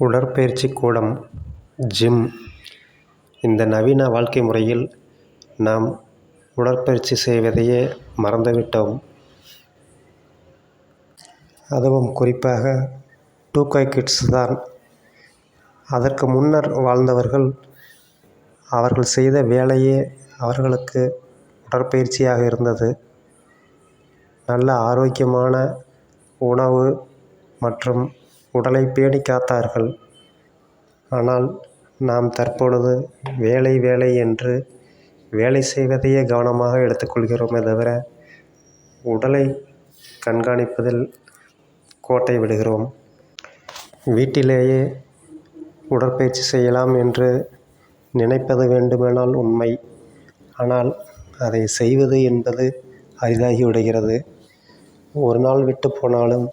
உடற்பயிற்சி கூடம் ஜிம் இந்த நவீன வாழ்க்கை முறையில் நாம் உடற்பயிற்சி செய்வதையே மறந்துவிட்டோம். அதுவும் குறிப்பாக டூகாய் கிட்ஸ் தான். அதற்கு முன்னர் வாழ்ந்தவர்கள் அவர்கள் செய்த வேலையே அவர்களுக்கு உடற்பயிற்சியாக இருந்தது. நல்ல ஆரோக்கியமான உணவு மற்றும் உடலை பேணி காத்தார்கள். ஆனால் நாம் தற்பொழுது வேலை வேலை என்று வேலை செய்வதையே கவனமாக எடுத்துக்கொள்கிறோமே தவிர உடலை கண்காணிப்பதில் கோட்டை விடுகிறோம். வீட்டிலேயே உடற்பயிற்சி செய்யலாம் என்று நினைப்பது வேண்டுமானால் உண்மை. ஆனால் அதை செய்வது என்பது அரிதாகி விடுகிறது. ஒரு நாள் விட்டு போனாலும்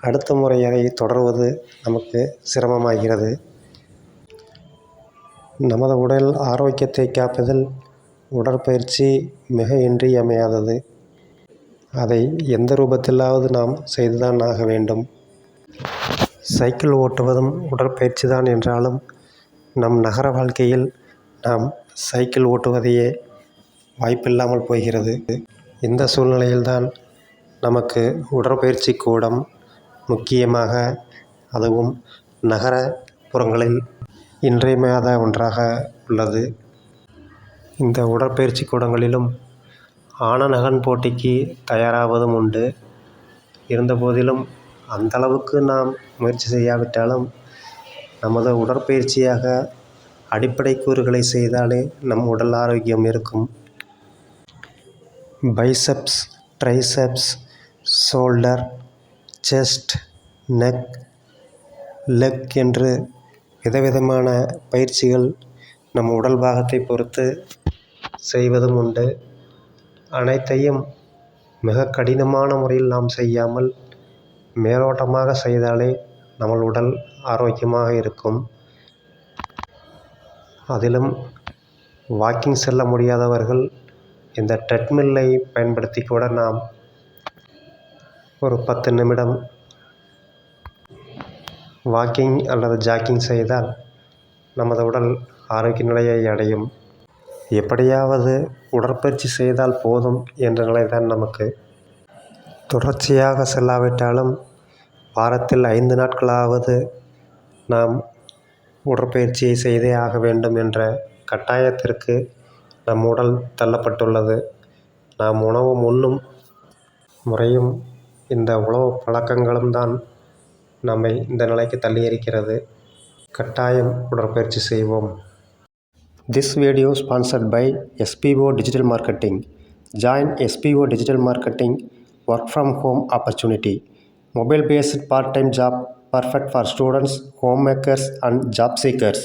அடுத்த முறை அதை தொடர்வது நமக்கு சிரமமாகிறது. நமது உடல் ஆரோக்கியத்தை காப்பதில் உடற்பயிற்சி மிக இன்றியமையாதது. அதை எந்த ரூபத்திலாவது நாம் செய்துதான் ஆக வேண்டும். சைக்கிள் ஓட்டுவதும் உடற்பயிற்சி தான் என்றாலும் நம் நகர வாழ்க்கையில் நாம் சைக்கிள் ஓட்டுவதையே வாய்ப்பில்லாமல் போகிறது. இந்த சூழ்நிலையில்தான் நமக்கு உடற்பயிற்சி கூடம் முக்கியமாக அதுவும் நகரப்புறங்களில் இன்றியமையாத ஒன்றாக உள்ளது. இந்த உடற்பயிற்சி கூடங்களிலும் ஆணழகன் போட்டிக்கு தயாராவதும் உண்டு. இருந்தபோதிலும் அந்தளவுக்கு நாம் முயற்சி செய்யாவிட்டாலும் நமது உடற்பயிற்சியாக அடிப்படை கூறுகளை செய்தாலே நம் உடல் ஆரோக்கியம் இருக்கும். Biceps triceps shoulder chest neck leg என்று விதவிதமான பயிற்சிகள் நம் உடல் பாகத்தை பொறுத்து செய்வதும் உண்டு. அனைத்தையும் மிக கடினமான முறையில் நாம் செய்யாமல் மேலோட்டமாக செய்தாலே நம்ம உடல் ஆரோக்கியமாக இருக்கும். அதிலும் வாக்கிங் செல்ல முடியாதவர்கள் இந்த ட்ரெட்மில்லை பயன்படுத்தி கூட நாம் ஒரு பத்து நிமிடம் வாக்கிங் அல்லது ஜாக்கிங் செய்தால் நமது உடல் ஆரோக்கிய நிலையை அடையும். எப்படியாவது உடற்பயிற்சி செய்தால் போதும் என்ற நிலைதான் நமக்கு. தொடர்ச்சியாக செல்லாவிட்டாலும் வாரத்தில் ஐந்து நாட்களாவது நாம் உடற்பயிற்சியை செய்தே ஆக வேண்டும் என்ற கட்டாயத்திற்கு நம் உடல் தள்ளப்பட்டுள்ளது. நாம் உணவும் உண்ணும் முறையும் இந்த உணவு பழக்கங்களும் தான் நம்மை இந்த நிலைக்கு தள்ளியிருக்கிறது. கட்டாயம் உடற்பயிற்சி செய்வோம். This video sponsored by SPO digital marketing join SPO digital marketing work from home opportunity mobile based part time job perfect for students home makers and job seekers